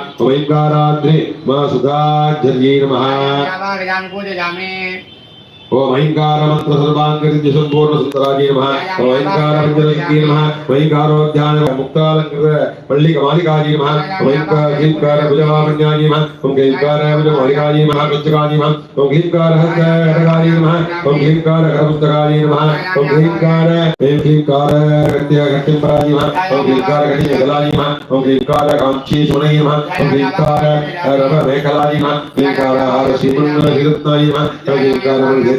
ओम मा मा सुधाजर्ये नमः। पूजयामि ओम ऐंकार मंत्र सर्वांगरिज्य संपूर्ण सुंदराय नमः ओम ऐंकार पंचरंगी नमः ऐंकारो ध्यान मुक्तालंकृत पल्ली कमालिकाय नमः ओम ऐंकार गीतकार भुजवामण्याय नमः ओम गीतकार भुजवालिकाय नमः पंचकाय नमः ओम गीतकार हस्तकाय नमः ओम गीतकार करपुस्तकाय नमः ओम गीतकार ओम गीतकार नमः ओम गीतकार गति नमः ओम गीतकार कांची सुनय नमः ओम गीतकार रव मेघलाय नमः गीतकार हार श्रीमन हिरत्नाय नमः ओम गीतकार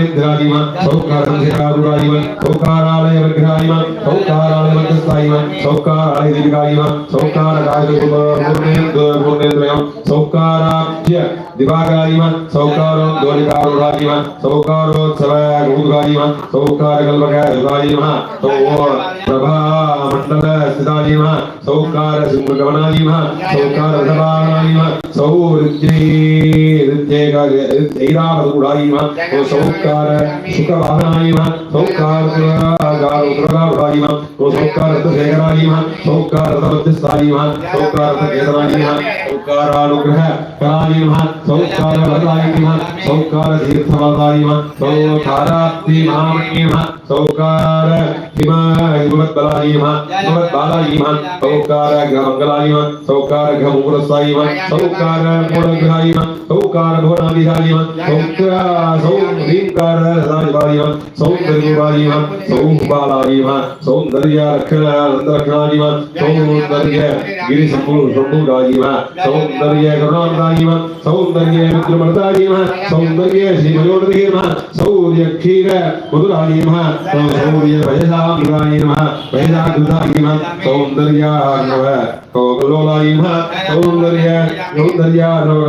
नमः सौकार कमलेन्द्राय नमः सौकार संसेकारुराय नमः सौकारालय विग्रहाय नमः सौकारालय मध्यस्थाय नमः सौकारालय दीर्घाय नमः सौकार कायकुमारेन्द्र पूर्णेन्द्रयम् सौकाराब्ज दिवाकराय नमः सौकारो दोलिकारुराय नमः सौकारोत्सव गौदराय नमः सौकार कल्पकाय सुधाय नमः सौ प्रभा मंडल स्थिताय नमः सौकार सिंहगमनाय नमः सौकार रथवाहनाय नमः सौरुद्रे रुद्रेगा ऐरावतुडाय नमः ओ सौकार सुखवाहनाय नमः सौकार गार उग्रगारुडाय नमः ओ सौकार रथशेखराय नमः सौकार रथमध्यस्थाय नमः सौकार रथकेतनाय नमः सौकारानुग्रह कराय नमः सौकार वरदाय नमः सौकार तीर्थवरदाय नमः सौकाराप्ति महामण्ये नमः सौकार हिम हिमवद्बलाय नमः हिमवद्बालाय नमः सौकार ग्रहमङ्गलाय नमः सौकार ग्रहमुकुरस्ताय नमः सौकार मूलग्रहाय नमः सौकार भुवनाधिशाय नमः सौकार सौ ह्रींकार सदाशिवाय नमः सौन्दर्यवाय नमः सौबालाय नमः सौन्दर्य रक्षणानन्दरक्षणाय नमः सौन्दर्य गिरिसम्पूर्णाय नमः सौन्दर्य करुणानन्दाय नमः सौन्दर्य रुद्रमर्दाय नमः सौन्दर्य श्रीमयोनिधे नमः सौर्य क्षीर मधुराय नमः सौर्य भयसामृताय नमः भयसाकृताय नमः सौन्दर्यार्णव कौकलोलाय नमः सौन्दर्य सौन्दर्यार्णव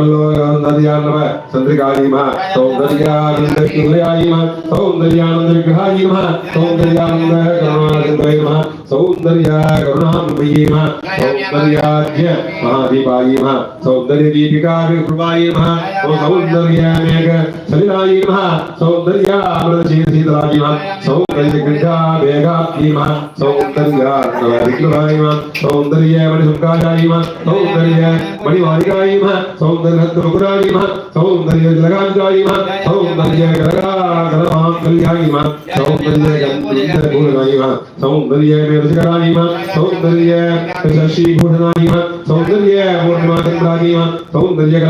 चन्द्रिकाय नमः सौन्दर्यानन्दकृतयाय नमः सौन्दर्यानन्दविग्रहाय नमः सौन्दर्यानन्दविग्रहाय सच्चिदानंद करुणासिंधवे नमः सौंदर्य करुणामयी नमः सौंदर्याज्य महादीपाय नमः सौंदर्य दीपिका कृपाय नमः ओम सौंदर्य मेघ सलिलाय नमः सौंदर्य अमृत शीतलाय नमः सौंदर्य गंगा मेघाप्ति नमः सौंदर्य नवविग्रहाय नमः सौंदर्य मणिसुखाय नमः सौंदर्य मणिवारिकाय नमः सौंदर्य रत्नमुकुराय नमः सौंदर्य जलगांजाय नमः सौंदर्य गलगा गलमांगल्याय नमः सौंदर्य गंधपूर्णाय नमः सौंदर्य मेरुशिखराय नमः सौंदर्य शशिभूषणाय नमः सौंदर्य पूर्णिमाचंद्राय नमः सौंदर्य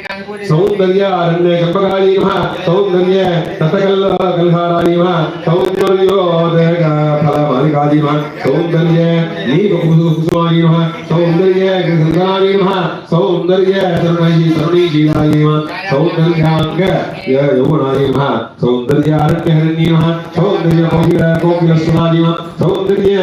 सौंदर्य कल्पकलाकलाय नमः सौंदर्य सौंदर्य वापिवगा हंसाय नमः पूजयामि सौंदर्य अरण्य कल्पकाय नमः सौंदर्य ततकल्ल कल्हाराय नमः सौंदर्योदय फलमालिकाय नमः सौंदर्य नीलकुसुमाय नमः सौंदर्य गंगाय नमः सौंदर्य सर्वैः नमः सौंदर्य अरण्यहरण्य नमः सौंदर्य कोकिल कोकिलस्वनाय नमः सौंदर्य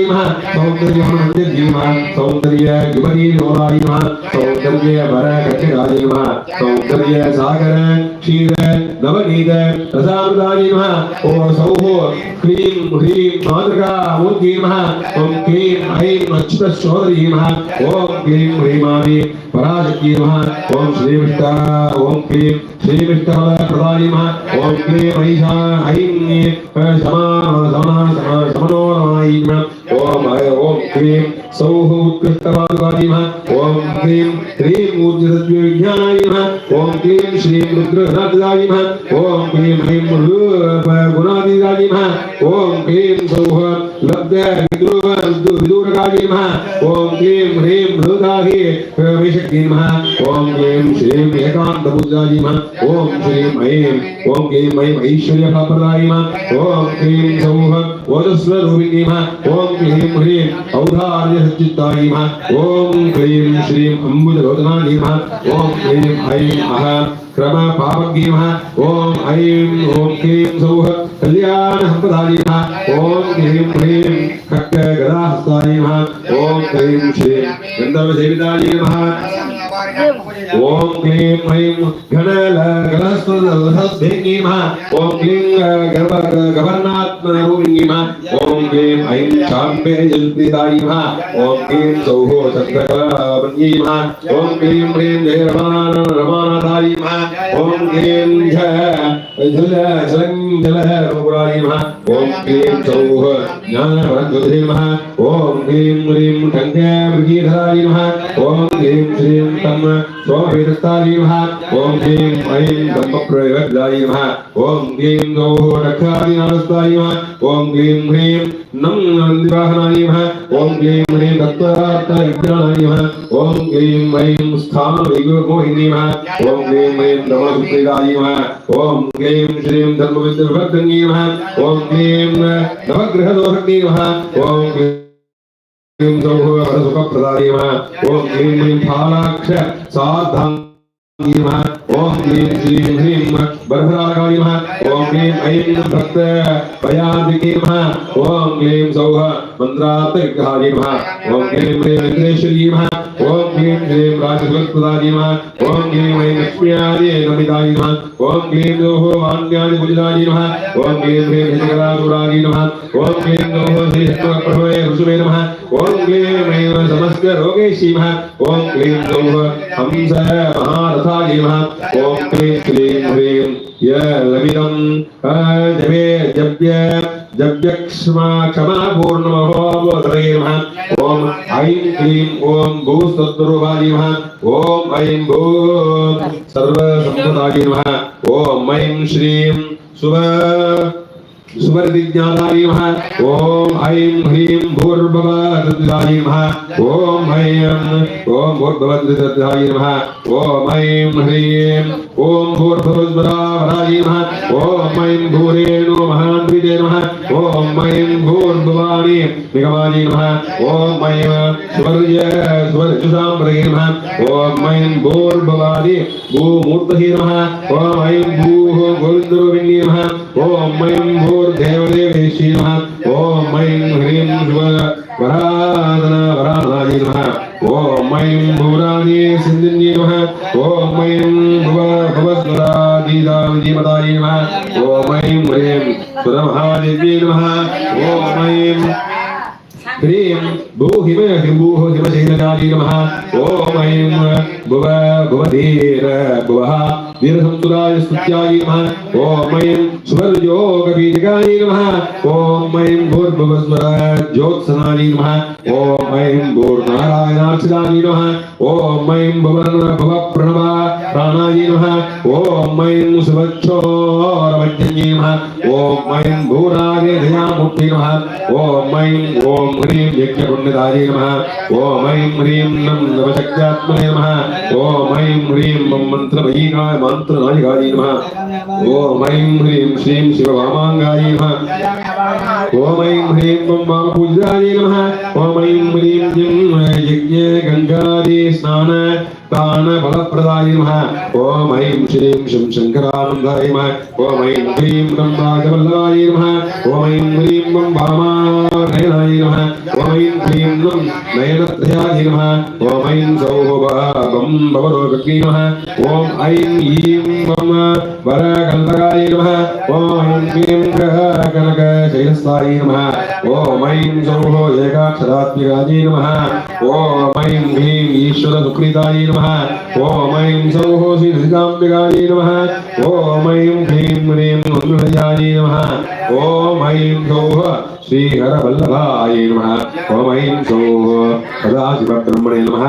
नमः सौंदर्य हनुमन्दिर्य नमः सौंदर्य युवती लोलाय नमः सौंदर्य वर कटिराय नमः सौंदर्य सागर क्षीर नवनीत रसामृताय नमः ओम सौः क्लीं ह्रीं मातृका मूर्ति नमः ओम क्लीं ऐं अच्युतशोदरी नमः ओम क्लीं ह्रीमामि पराशक्ति नमः ओम श्रीविष्टा ओम क्लीं श्रीविष्टफलप्रदाय नमः ओम क्लीं ऐषा ऐं समान समान समनोरमाय नमः ओम ओम क्रीम सौः उत्कृष्टवादवादी ओम क्रीम ह्रीं ऊर्जसद्विज्ञानाय नमः। ओम क्लीं श्रीं रुद्रनाथाय नमः। ओम क्लीं ह्रीं गुणादिगाय नमः। ओम क्रीम सौः लब्ध विदूरकाय नमः ओम क्लीं ह्रीं मृदाहि विशक्ति नमः ओम क्लीं श्रीं एकान्तबुद्धाय नमः ओम श्रीं ऐं ओम क्लीं ऐं ऐश्वर्यफलप्रदाय नमः ओम क्लीं सौः ओजस्वरूपिणी नमः ओम क्लीं ह्रीं औदार्यसच्चित्ताय नमः ओम क्लीं श्रीं अम्बुजलोचनाय नमः ओम क्लीं ऐं अह क्रम पापज्ञे ॐ ऐं ओम क्लीं सौः कल्याण ॐ क्लीं ह्रीं खड्ग गदाहस्ताय नमः ओम क्लीं श्रीं गन्धर्वसेविताय नमः। ओम क्लीं ऐं गणल गणस्वदधस्भेङ्गी नमः ओम क्लीं गर्भ गवर्णात्मरूपिणी नमः ओम क्लीं ऐं चाम्बे जल्पिताय नमः ओम क्लीं सौः चन्द्रकलावन्यै नमः ओम क्लीं ह्रीं जय रमान रमानाथाय नमः ओम क्लीं झ जल जलं जल रूपुराय नमः ओम क्लीं सौः ज्ञानवरद्वधे नमः ओम क्लीं ह्रीं टङ्के मृगीधराय नमः ओम क्लीं श्रीं तं सोमवेदस्ताय नमः ओम क्लीं ऐं ब्रह्मप्रयोगदाय नमः ओम क्लीं गौः रक्षादिनाथस्ताय नमः ओम क्लीं ह्रीं नं नन्दिवाहनाय नमः ओम क्लीं ह्रीं दत्तार्थविज्ञानाय नमः ओम क्लीं ऐं स्थानवैगमोहिनी नमः ओम क्लीं ऐं नमस्कृताय नमः ओम क्लीं श्रीं धर्मविद्यविभक्तङ्गी नमः ओम क्लीं नवग्रहदोषज्ञी ओम नमः ॐ क्लीं क्लीं फालाक्ष सार्धाङ्गी ॐ क्लीं श्रीं ह्रीं बरहरागाय नमः ॐ क्लीं ऐं भक्त भयादिके नमः ॐ क्लीं सौः मन्द्रार्थविग्रहाय नमः ॐ क्लीं क्लीं इन्द्रेश्वरी नमः ॐ क्लीं क्लीं राजसुखप्रदाय नमः ॐ क्लीं ऐं लक्ष्म्यादि नमिताय नमः ॐ क्लीं सौः वाण्यादि बुलिदाय नमः ॐ क्लीं ह्रीं हितकलासुराय नमः ॐ क्लीं सौः श्रीशक्तिप्रभवे ऋषुवे नमः ओम क्लीं ऐं समस्त रोगेशी नमः ओम क्लीं सौः हंस महारथाय नमः ओम क्लीं क्लीं य लमिदं जपे जप्य जप्यक्ष्मा क्षमा पूर्णमहोदरे नमः ओम ऐं क्लीं ओम भूस्तत्वरूपाय नमः ओम ऐं भू सर्वसम्पदाय नमः ओम ऐं श्रीं शुभ सुवर्दिज्ञानाय नमः। ॐ ऐं ह्रीं भूर्भुवः नमः। ॐ ऐं ॐ भूर्भुवद्रिदत्ताय नमः। ॐ ऐं ह्रीं ॐ भूर्भुवस्वरावराय नमः। ॐ ऐं भूरेणु महान्विते नमः। ॐ ऐं भूर्भुवाणि निगमाय नमः। ॐ ऐं सुवर्य सुवर्जुषाम्बरे नमः। ॐ ऐं भूर्भुवाणि भूमूर्तये नमः। ॐ ऐं भूः गोविन्दरूपिण्ये नमः। ॐ ऐं देवदेवी श्रीमः मैं ह्रीम ह्रीं वराधना वराधाय नमः। ॐ ऐं भूरादि सिन्धिन्ये नमः। ॐ ऐं भुवा भवस्वरादिदाविधिपदाय नमः। ॐ ऐं ह्रीं सुरमहादिव्ये नमः। ॐ ऐं ह्रीम भूहिम हिम्भूः हिमशैलजाय नमः। ॐ मैं भुव भुवधीर भुवः वीरसंसुराय स्तुत्याय नमः। ॐ ऐं सुवर्योगबीजगाय नमः। ॐ ऐं भूर्भुवस्वर ज्योत्सनाय नमः। ॐ ऐं भूर्नारायणार्चिताय नमः। ॐ ऐं भुवर्न भुव प्रणव प्राणाय नमः। ॐ ऐं सुवक्षोरवज्ञये नमः। ॐ ऐं भूरागे दयामूर्ति नमः। ॐ ऐं ॐ ह्रीं यज्ञपुण्यदाये नमः। ॐ ऐं ह्रीं नं नवशक्त्यात्मने नमः। ॐ ऐं ह्रीं मं मन्त्रमयीकाय मन्त्रनायिकाय नमः ॐ ऐं ह्रीं श्रीं शिववामाङ्गाय नमः ॐ ऐं ह्रीं मं वामपूजाय नमः ॐ ऐं ह्रीं जिं यज्ञ गङ्गादि स्नान दान फलप्रदाय नमः ॐ ऐं श्रीं शिं शङ्करानन्दाय नमः ॐ ऐं ह्रीं नं राजवल्लभाय नमः ॐ ऐं ह्रीं मं वामानयनाय नमः ॐ ऐं ह्रीं नं नयनत्रयाय नमः ॐ ऐं सौः बं भवरोगज्ञे नमः ऐं ईं मम वरकल्पकाय नमः ॐ ऐं ऐं सौः एकाक्षरात्मिकाय नमः ॐ ऐं ह्रीं सौः श्रीसिकाम्बिकाय नमः ॐ ऐं ह्रीं ह्रीं सौः श्रीहरवल्लभाय नमः। ॐ ऐं सौः सदाशिवब्रह्मणे नमः।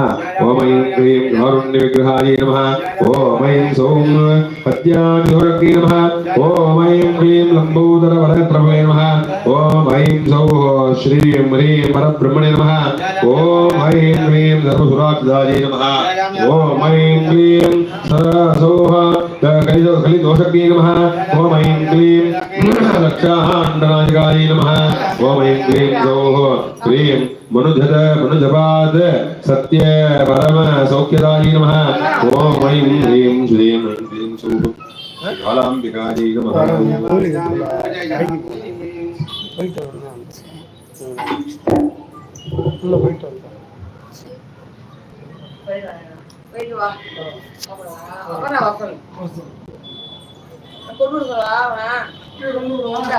ॐ ऐं ह्रीं कारुण्यविग्रहाय नमः। ॐ ऐं सौं पद्यादिहोरग्ने नमः। ॐ ऐं ह्रीं लम्बोदरवरप्रभवे नमः। ॐ ऐं सौः श्रीं ह्रीं परब्रह्मणे नमः। ॐ ऐं ह्रीं सर्वसुराक्षदाय नमः। ॐ ऐं क्लीं सरसोः कलिदो कलिदोषग्ने नमः। ॐ ऐं क्लीं लक्षाण्डनायकाय नमः ॐ ऐं क्लीं सौः क्लीं मनुजद मनुजपाद सत्य परम सौख्यदाय नमः ॐ ऐं ह्रीं श्रीं ऐं क्लीं सौः कालाम्बिकायै नमः போயிட்டு வரணும் உள்ள போயிட்டு வரலாம் போயிட்டு வா அப்புறம் அப்புறம் வா சொல்லு கொண்டு விடுங்களா அவன் கொண்டு விடுவாங்க